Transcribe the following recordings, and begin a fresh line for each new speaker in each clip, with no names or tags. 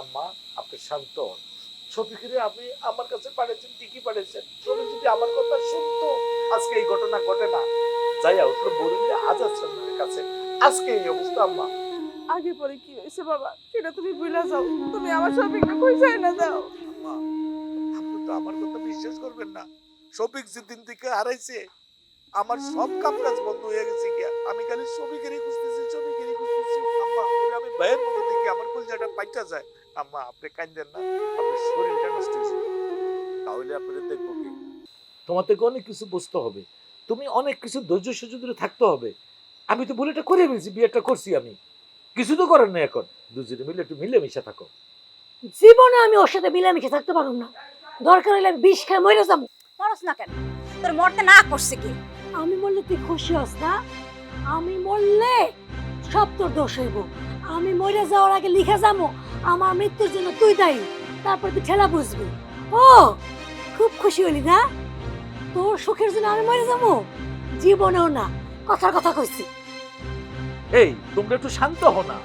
আম্মা আপনি শান্ত হন। শফিকের আপনি আমার কাছে পাঠিয়েছেন ঠিকই পাঠিয়েছেন। শফিক যদি আমার কথা শুনতো আজকে এই ঘটনা ঘটে না যাইয়া উঠল আজ আছেন কাছে। আজকে এই অবস্থা আম্মা।
আগে পরে কি হয়েছে বাবা? সেটা তুমি ভুলে যাও। তুমি আমার কই যাই না দাও।
আম্মা আপনি তো আমার কথা বিশ্বাস করবেন না। শফিক যেদিন থেকে হারাইছে আমার সব কাম কাজ বন্ধ হয়ে গেছে গিয়া। আমি খালি শফিকেরই খুঁজতেছি শফিকেরই খুঁজতেছি। আম্মা আমি আমার কলজাটা পাইটা যায়। আম্মা আপনি কাঁদেন না আপনার শরীরটা নষ্ট হয়েছে তাহলে আপনাদের দেখব কি? তোমার থেকে অনেক কিছু বুঝতে হবে। তুমি অনেক কিছু ধৈর্য সহ্য ধরে থাকতে হবে। আমি তো বুলেটা করে ফেলছি বিয়েটা করছি আমি। কিছু তো করেন না এখন। দুজনে মিলে একটু মিলেমিশে থাকো।
জীবনে আমি ওর সাথে মিলেমিশে থাকতে পারব না। দরকার হলে আমি বিষ খেয়ে মরে যাব।
মরস না কেন? তোর মরতে না করছে কি?
আমি মরলে তুই খুশি হস না? আমি বললে সব তোর দোষ হইব। আমি মরে যাওয়ার আগে লিখে যাব আমার মৃত্যুর জন্য তুই দায়ী। তারপর তুই ঠেলা বুঝবি ও খুব খুশি হলি না? তোর সুখের জন্য আমি মরে যাব? জীবনেও না কথার কথা কইছি।
এই তোমরা একটু শান্ত হও না।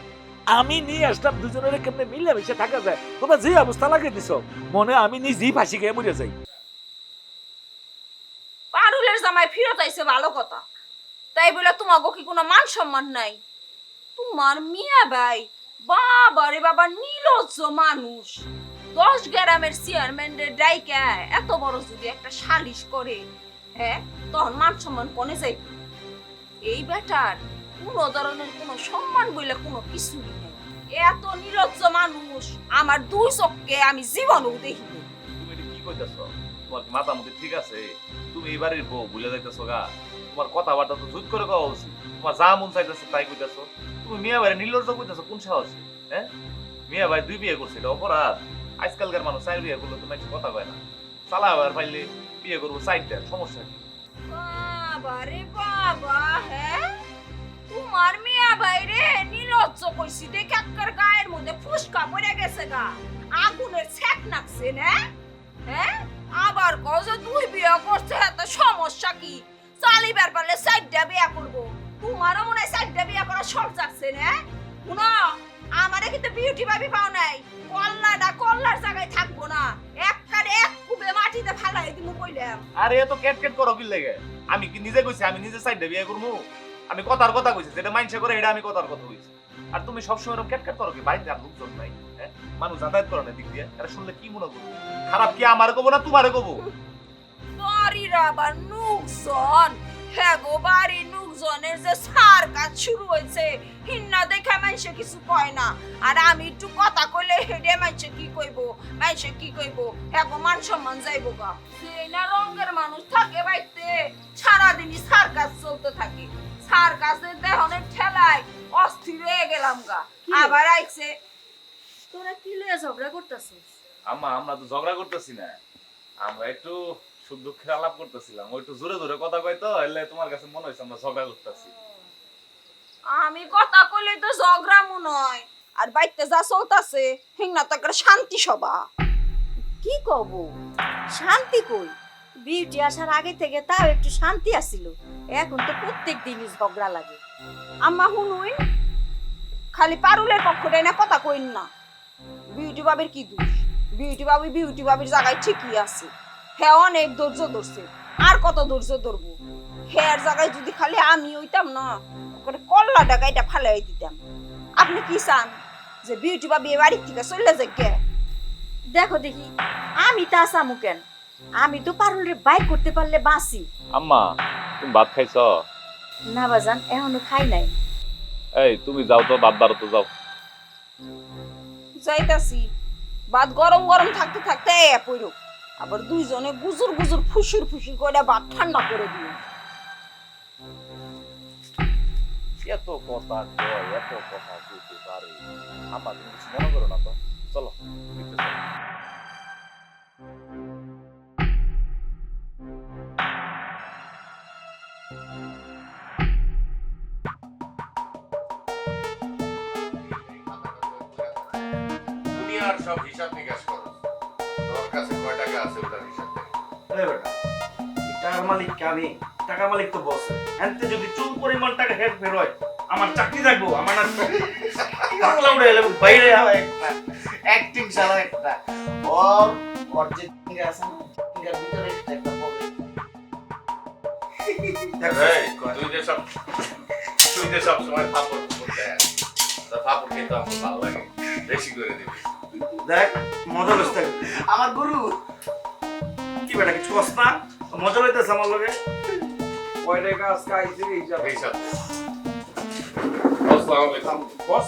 আমি নিয়ে আসলাম দুজনের কেমনে মিলেমিশে থাকা যায়? তোমরা যে অবস্থা লাগিয়ে দিছ মনে আমি নিজেই ফাঁসি খেয়ে মরে যাই।
পারুলের জামাই ফিরত আইছে ভালো কথা। তাই বলে তোমাকে কি কোনো মান সম্মান নাই? তোমার মিয়া ভাই বাবা রে বাবা নির্লজ্জ মানুষ। দশ গ্রামের চেয়ারম্যানের ডাইকা এত বড় যদি একটা সালিশ করে হ্যাঁ তখন মান সম্মান কনে যাই এই বেটার কোনো ধরনের কোনো সম্মান বইলে কোনো কিছুই নেই। এত নির্লজ্জ মানুষ, আমার দুই চোখকে আমি জীবনেও দেখিনি
তুমি এটা কি কইতাছো? তোমার ঠিক আছে? তুমি এই বাড়ির বউ ভুলে যাইতেছো গা? তোমার কথাবার্তা তো করে কওয়া উচিত। তোমার যা মন চাইতেছে তাই কইতাছো। তুমি মিয়া বাড়ি নির্লজ্জ কইতাছো, কোন সাহসে? হ্যাঁ? মিয়া ভাই দুই বিয়ে করছে, এটা অপরাধ। আজকালকার মানুষ চাই বিয়ে করলে তো মানুষ কথা কয় না। চালা আবার পাইলে বিয়ে করব চাইটা সমস্যা কি?
রে বাবা হ্যাঁ? তোমার মিয়া বাইরে নীলজ্জ কইছি, দেখে এক্কার গায়ের মধ্যে ফুসকা পড়ে গেছে গা। আগুনের ছ্যাক নাকছে, না? হ্যাঁ? আবার যে দুই বিয়ে করছে, এত সমস্যা কি? চালিবার পারলে সাইডটা বিয়ে করব। তোমারও মনে হয় সাইডটা বিয়ে করা শখ যাচ্ছে না? শুনো আমারে কিন্তু বিউটি ভাবি পাও নাই। কল্লাটা কল্লার জায়গায় থাকব না। এককারে এক কুবে মাটিতে ফালাই দিমু কইলাম।
আরে এত ক্যাট ক্যাট করো কি লেগে। আমি কি নিজে কইছি আমি নিজে সাইডে বিয়ে করব আমি কথার কথা কইছি যেটা মাইনসে করে এটা আমি কথার কথা কইছি। আর তুমি সবসময় এরকম ক্যাট ক্যাট করো কি? বাড়িতে আর লোকজন নাই হ্যাঁ? মানুষ যাতায়াত করে না দিক দিয়ে। এটা শুনলে কি মনে করব? খারাপ কি আমারে কবো না তোমারে কবো?
বাড়ির আবার নুকজন হ্যাঁ গো বাড়ির নুকজনের যে সার কাজ শুরু হয়েছে হিন্না দেখে মানুষে কিছু কয় না। আর আমি একটু কথা কইলে হেডে মানুষে কি কইবো? মানুষে কি কইবো? হ্যাঁ গো মান সম্মান যাইবো গা। সেই না রঙের মানুষ থাকে বাইতে সারাদিনই সার কাজ চলতে থাকে। সার কাজের দেহনের ঠেলায় অস্থির হয়ে গেলাম গা। আবার আইছে
তোরা কি লয়ে ঝগড়া করতেছিস?
আম্মা আমরা তো ঝগড়া করতেছি না। আমরা একটু দুঃখের আলাপ করতেছিলাম, ওই একটু জোরে জোরে কথা কই তো, এলে তোমার কাছে মনে হয়েছে আমরা ঝগড়া করতেছি।
আমি কথা কইলে তো ঝগড়া মনে হয়, আর বাইতে যা চলতাছে হিংনা শান্তি সভা।
কি কব? শান্তি কই?
বিউটি আসার আগে থেকে তাও একটু শান্তি আসিল এখন তো প্রত্যেক দিনই ঝগড়া লাগে। আম্মা হুনুই খালি পারুলের পক্ষটাই না কথা কইন না। বিউটি বাবির কি দোষ? বিউটি বাবি বিউটি বাবির জায়গায় ঠিকই আছে। হ্যাঁ অনেক ধৈর্য ধরছে। আর কত ধৈর্য ধরবো? হ্যাঁ জায়গায় যদি খালি আমি হইতাম না ওখানে কল্লা ডাকাইটা ফালাই দিতাম। আপনি কি চান যে বিউটি বাবি এ বাড়ির থেকে চলে যাক দেখো দেখি আমি তা চামু কেন? আমি তো পারুলের বাইক করতে পারলে বাঁচি।
আম্মা তুমি ভাত খাইছ?
না বাজান এখনও খাই নাই।
এই তুমি যাও তো ভাত বারো তো যাও।
যাইতাছি। ভাত গরম গরম থাকতে থাকতে এ পইরো। আবার দুইজনে গুজুর গুজুর ফুসুর ফুসুর করে ভাত ঠান্ডা করে দিও
এত কথা কয়, এত কথা কইতে পারে। তুমি কিছু মনে করো না তো। চলো
সব হিসাব আছে ওটার হিসাব
টাকার মালিক কে আমি? টাকার মালিক তো বস এনতে যদি চুল পরিমাণ টাকা হেড হয় আমার চাকরি থাকব আমার না উড়ে এলে বাইরে হয়
অ্যাক্টিং ছাড়া একটা। ওর ওর যে আছে না ভিতরে একটা
তুই যে সব তুই যে সব সময় ফাপড় করতে আসিস তা আমার ভালো লাগে। বেশি করে দিবি।
দেখ মজা
আমার গুরু
কি বেটা কিছু কস না মজা লইতেছে আমার লগে। কয় টাকা আজকে আইছে এই যাবে
হিসাব আসসালামু আলাইকুম।
বস।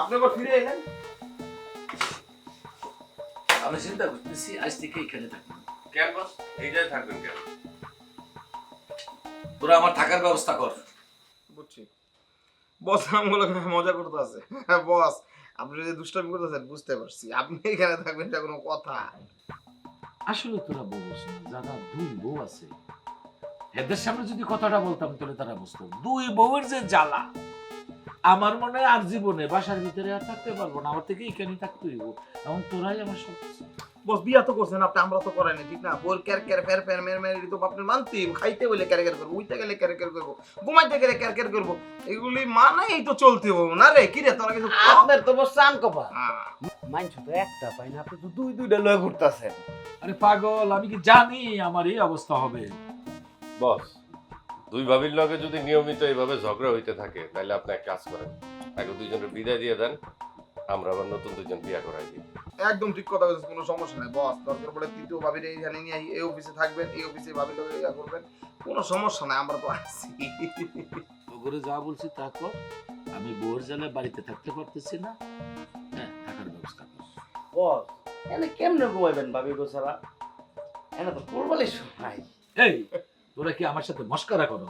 আপনি আবার ফিরে এলেন?
আমি চিন্তা করতেছি আজ থেকে এখানে থাকব।
কেন বস? এই জায়গায় থাকবেন কেন?
তোরা আমার থাকার ব্যবস্থা কর।
বুঝছি। বস আমগুলো মজা করতেছে। বস। আপনি যে দুষ্টামি করতেছেন, বুঝতে পারছি। আপনি এখানে থাকবেন, এটা কোনো কথা।
আসলে তোরা না, যারা দুই বউ আছে, এদের সামনে যদি কথাটা বলতাম, তাহলে তারা বুঝতো। দুই বউয়ের যে জ্বালা, আমার মনে হয় আর জীবনে বাসার ভিতরে আর থাকতে পারব না, আমার থেকে এখানে থাকতে হইব। এবং তোরাই আমার সব।
বস বিয়া তো করছেন আপনি আমরা তো করাই না ঠিক না? বোর ক্যার ক্যার ফের ফের মের মের তো মানতে খাইতে বলে ক্যার ক্যার করব উইতে গেলে ক্যার ক্যার করব ঘুমাইতে গেলে ক্যার ক্যার করব এগুলি মানে এই তো চলতে হব না রে? কি রে তোরা কিছু
আপনার তো বস চান কপা। মাইন্ড তো একটা পাই না আপনি তো দুই দুইটা লয়ে ঘুরতেছেন।
আরে পাগল আমি কি জানি আমার এই অবস্থা হবে।
বস দুই ভাবির লগে যদি নিয়মিত এইভাবে ঝগড়া হইতে থাকে তাহলে আপনি এক কাজ করেন আগে দুইজনের বিদায় দিয়ে দেন আমরা আবার নতুন দুইজন বিয়া করাই দিই।
একদম ঠিক কথা বলছেন কোনো সমস্যা নাই বস দরকার পড়ে তৃতীয় ভাবির এইখানে নিয়ে এই অফিসে থাকবেন এই অফিসে ভাবির লোক ইয়া করবেন কোনো সমস্যা নাই আমরা তো আছি
ওগুলো যা বলছি তা কর আমি বউয়ের জ্বালায় বাড়িতে থাকতে পারতেছি না। হ্যাঁ থাকার ব্যবস্থা কর।
বস এনে কেমনে ঘুমাইবেন ভাবি গো ছাড়া? এনে তো কোরবালি সময়
এই তোরা কি আমার সাথে মস্কারা করো?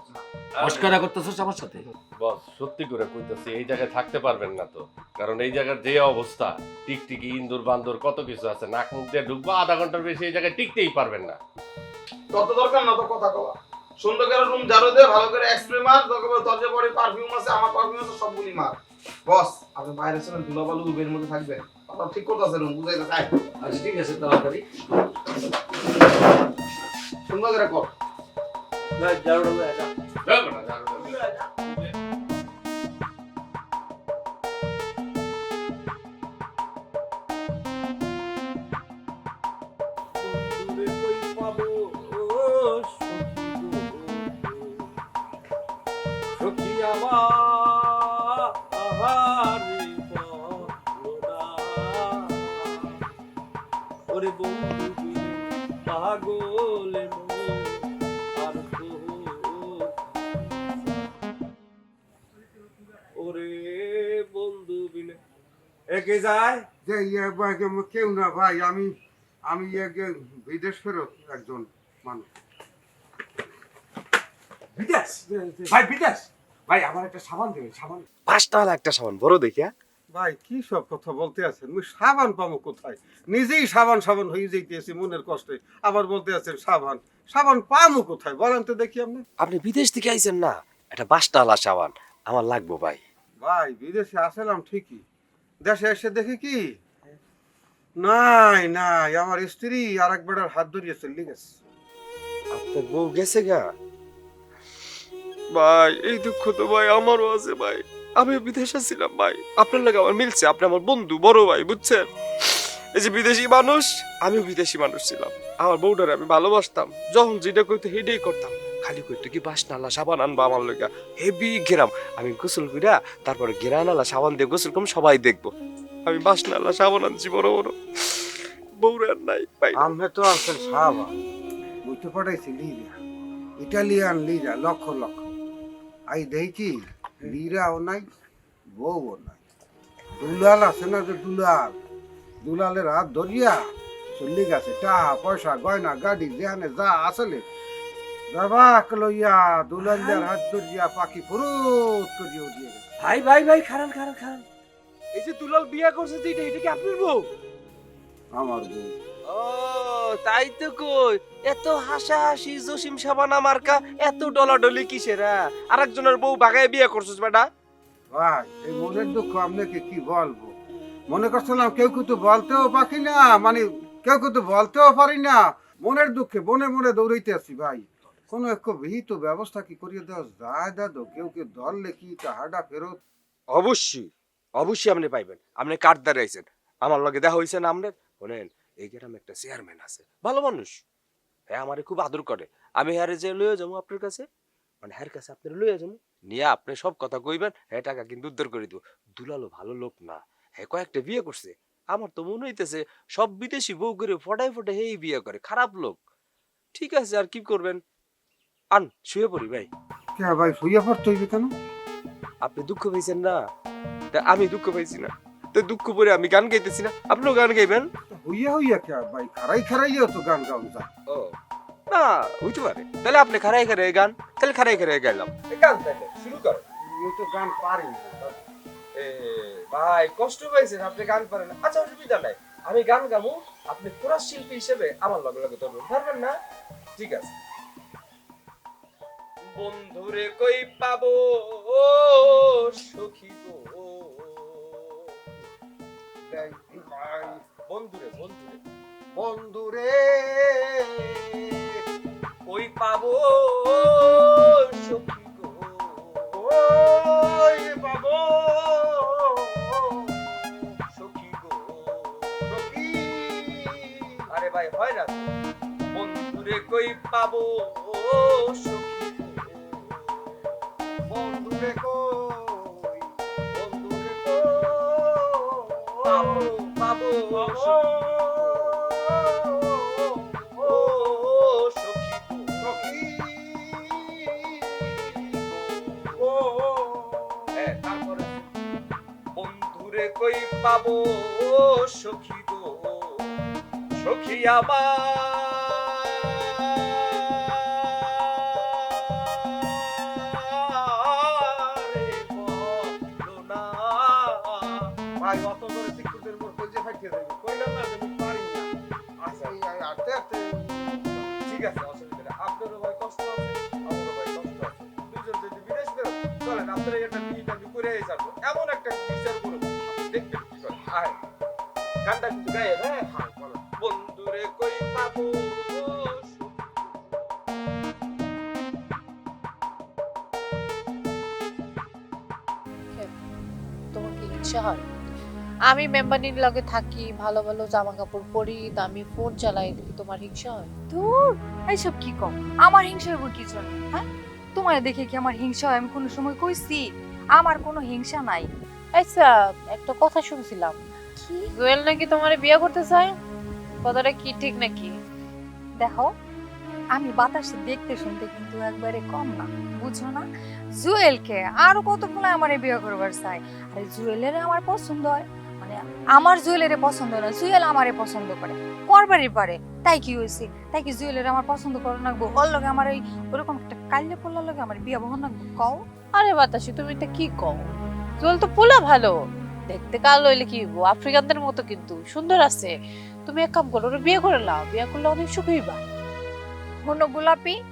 মস্কারা করতেছিস আমার সাথে?
বস সত্যি করে কইতাছি এই জায়গায় থাকতে পারবেন না তো। কারণ এই জায়গার যে অবস্থা টিকটিকি ইন্দুর বান্দর কত কিছু আছে নাক মুখ দিয়ে ঢুকবো আধা ঘণ্টার বেশি এই জায়গায় টিকতেই পারবেন না।
তত দরকার না তো কথা কওয়া সুন্দর করে রুম ঝাড়ু দিয়ে ভালো করে এক্সপ্রে মার দরকার দরজা পড়ে পারফিউম আছে আমার পারফিউম আছে সবগুলি মার। বস আপনি বাইরে ছিলেন ধুলাবালু রুমের মধ্যে থাকবেন। কথা ঠিক করতেছে রুম বুঝাইতে চাই
আচ্ছা ঠিক আছে তাড়াতাড়ি।
সুন্দর করে কর।
না,
যায়?
যে ইয়ে কেউ না ভাই আমি আমি একজন বিদেশ ফেরত একজন মানুষ।
বিদেশ? ভাই বিদেশ? ভাই আমার একটা সাবান দেবে সাবান।
একটা সাবান বড় দেখিয়া
ভাই কি সব কথা বলতে আছেন? মুই সাবান পাবো কোথায়? নিজেই সাবান সাবান হয়ে যাইতেছি মনের কষ্টে। আবার বলতে আছেন সাবান। সাবান পামো কোথায়? বলেন তো দেখি আপনি।
আপনি বিদেশ থেকে আইছেন না? একটা পাঁচটা হলা সাবান আমার লাগবো ভাই।
ভাই বিদেশে আসলাম ঠিকই। দেশে এসে দেখি কি? নাই নাই আমার স্ত্রী আর এক বেড়ার হাত ধরিয়ে চলে গেছে
আপনার বউ গেছে গা।
ভাই এই দুঃখ তো ভাই আমারও আছে ভাই। আমি বিদেশে ছিলাম ভাই। আপনার লাগে আমার মিলছে আপনি আমার বন্ধু বড় ভাই বুঝছেন? এই যে বিদেশি মানুষ আমিও বিদেশি মানুষ ছিলাম। আমার বউটারে আমি ভালোবাসতাম যখন যেটা করতে হেডেই করতাম। খালি কইতো কি বাস নালা সাবান আনবা আমার লেগা হেভি ঘেরাম আমি গোসল কইরা তারপরে ঘেরা নালা সাবান দিয়ে গোসল করম, সবাই দেখব। আমি বাস নালা সাবান আনছি, বড় বড়। বউরে আর নাই ভাই
আমি তো আছেন সাহাবা বুঝতে পাঠাইছি লিরা। ইটালিয়ান লিরা, লক্ষ লক্ষ। আই দেখি, লিরাও নাই, বউও নাই। দুলাল আছে না যে দুলাল? দুলালের হাত ধরিয়া চল্লি গেছে টাকা পয়সা, গয়না, গাড়ি, যেখানে যা আসলে বাবা লইয়া দুলালের হাত ধরিয়া পাখি ফুরুত করিয়া উঠিয়ে গেছে
ভাই ভাই ভাই খারান খারান খারান এই যে দুলাল বিয়া করছে যে এটা কি আপনার বউ?
আমার বউ।
ও তাই তো কই। এত হাসাহাসি জসিম সাবানা মার্কা এত ডলাডলি কিসেরা আরেকজনের বউ বাগায় বিয়ে করছিস বেটা।
ভাই এই মনের দুঃখ আপনাকে কি বলব? মনে করছিলাম কেউ কিন্তু বলতেও পারি না মানে কেউ কিন্তু বলতেও পারি না। মনের দুঃখে মনে মনে দৌড়াইতে আছি ভাই। কোনো এক বিহিত ব্যবস্থা কি করিয়ে দেওয়া যায়, দাদু? কেউ কেউ ধরলে কি তাহাটা ফেরত?
অবশ্যই অবশ্যই আপনি পাইবেন। আপনি কার্ড দাঁড়াইছেন। আমার লগে দেখা হয়েছে না আপনার? শোনেন এই গ্রামে একটা চেয়ারম্যান আছে। ভালো মানুষ। হ্যাঁ আমারে খুব আদর করে। আমি হ্যারে যে লইয়া যাব আপনার কাছে? মানে হ্যার কাছে আপনার লইয়া যাব? নিয়ে আপনি সব কথা কইবেন হ্যাঁ টাকা কিন্তু উদ্ধার করে দিব। দুলালো ভালো লোক না। হ্যাঁ কয়েকটা বিয়ে করছে। আমার তো মনে হইতেছে, সব বিদেশি বউ করে ফটাই ফটে হেই বিয়ে করে। খারাপ লোক। ঠিক আছে, আর কি করবেন? আন শুয়ে পড়ি ভাই।
কে ভাই শুয়ে পড়তে হইবে কেন?
আপনি দুঃখ পাইছেন না? তা আমি দুঃখ পাইছি না। তো দুঃখ পরে আমি গান গাইতেছি না। আপনিও গান গাইবেন?
হইয়া হইয়া কে ভাই খারাই খারাইও তো গান গাউন যা
ও না হইতে পারে। তাহলে আপনি খারাই খারাই গান তাহলে খারাই খারাই গাইলাম। গান তাহলে শুরু কর।
আমি তো গান পারি
এ ভাই কষ্ট পাইছেন আপনি গান পারেন। আচ্ছা অসুবিধা নাই। আমি গান গাবো আপনি কোরাস শিল্পী হিসেবে আমার লগে লগে ধরবেন। পারবেন না? ঠিক আছে। বন্ধুরে কই পাবো? সখী গো। বন্ধুরে বন্ধুরে
বন্ধুরে
কই পাবো? সখী গো।
ওই বাবু
সখী গো। আরে ভাই, হয় না। বন্ধুরে কই পাবো? সখী
কই
পাবো সখী গো? সখী আমারে
ভাই, অত ধরে টিকুটের মোর কই যে ফাইতে দেবে? কইলাম না যে পারি না। আচ্ছা এই আটে আটে
ঠিক আছে, অসুবিধা নেই। আপনারও ভাই কষ্ট আছে, আমারও ভাই কষ্ট আছে। দুজন যদি বিদেশ বেরো চলেন, আপনারা একটা বিয়েটা করে যাব। এমন একটা বিচার করব দেখবেন কি করে আয়। গানটা কিন্তু গায়ে হ্যাঁ হ্যাঁ বন্ধুরে কই পাবো
কি ইচ্ছা হয়? আমি মেম্বানির লগে থাকি ভালো ভালো জামা কাপড় পরি দামি ফোন চালাই দেখি তোমার হিংসা হয়।
ধুর এইসব কি কম? আমার হিংসা হইব কি জন্য হ্যাঁ? তোমার দেখে কি আমার হিংসা হয়? আমি কোনো সময় কইছি আমার কোনো হিংসা নাই।
আচ্ছা একটা কথা শুনছিলাম।
কি?
জুয়েল নাকি তোমারে বিয়ে করতে চায়? কথাটা কি ঠিক নাকি?
দেখো আমি বাতাসে দেখতে শুনতে কিন্তু একবারে কম না বুঝো না? জুয়েলকে আরও কত ফুলে আমার বিয়ে করবার চাই আর জুয়েলের আমার পছন্দ হয়। আমার জুয়েলের পছন্দ না জুয়েল আমারে পছন্দ করে করবারই পারে। তাই কি হয়েছে? তাই কি জুয়েলের আমার পছন্দ করো না গো? ওর লগে আমার ওই ওরকম একটা কাল্লে পোলার লগে আমার বিয়ে বহন না কও?
আরে বাতাসি তুমি এটা কি কও? জুয়েল তো পোলা ভালো। দেখতে কালো হইলে কি হইবো? আফ্রিকানদের মতো কিন্তু সুন্দর আছে। তুমি এক কাম করো ওরে বিয়ে করে লাও বিয়ে করলে অনেক সুখ হইবা।
হনো গোলাপি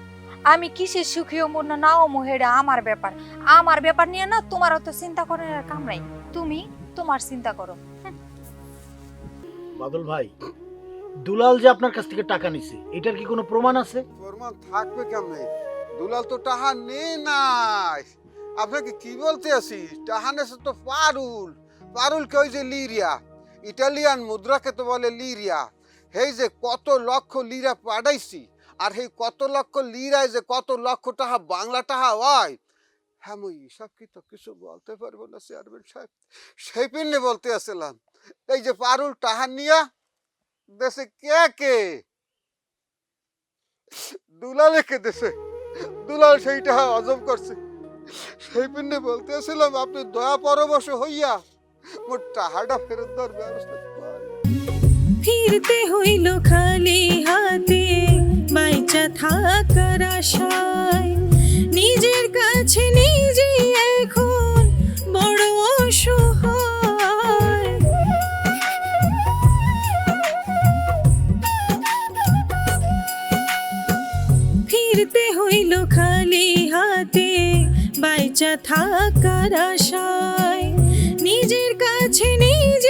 আমি কিসের সুখী হব না নাও মোহেরা আমার ব্যাপার। আমার ব্যাপার নিয়ে না তোমার অত চিন্তা করার কাম নাই। তুমি তোমার চিন্তা করো।
বাদল ভাই দুলাল যে আপনার কাছ থেকে টাকা নিছে এটার কি কোনো প্রমাণ আছে?
প্রমাণ থাকবে কেমনে? দুলাল তো টাহা নেই নাই। আপনাকে কি বলতে আছি? টাহা নেছে তো পারুল। পারুল কে ওই যে লিরিয়া? ইটালিয়ান মুদ্রাকে তো বলে লিরিয়া। হেই যে কত লক্ষ লিরা পাঠাইছি আর এই কত লক্ষ লিরায় যে কত লক্ষ টাকা বাংলা টাকা হয় কি তো কিছু বলতে পারব না, চেয়ারম্যান সাহেব। সেই পিন্নে বলতে আসছিলাম, এই যে পারুল টাহা নিয়া দেশে কে কে? দুলালে কে দেশে, দুলাল সেইটা হজম করছে। সেই পিন্নে বলতেছিলাম আপনি দয়া পরবশ হইয়া মোর টাহাটা ফেরত দেওয়ার ব্যবস্থা।
ফিরতে হইল খালি হাতে, বাইচা থাকার আশায়। নিজের কাছে নিজে এখন বড় অসহায়। ফিরতে হইল খালি হাতে, বাইচা থাকার আশায়। নিজের কাছে নিজে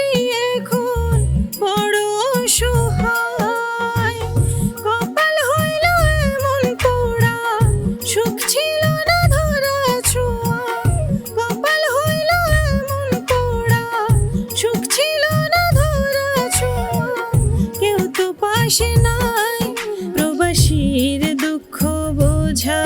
the town.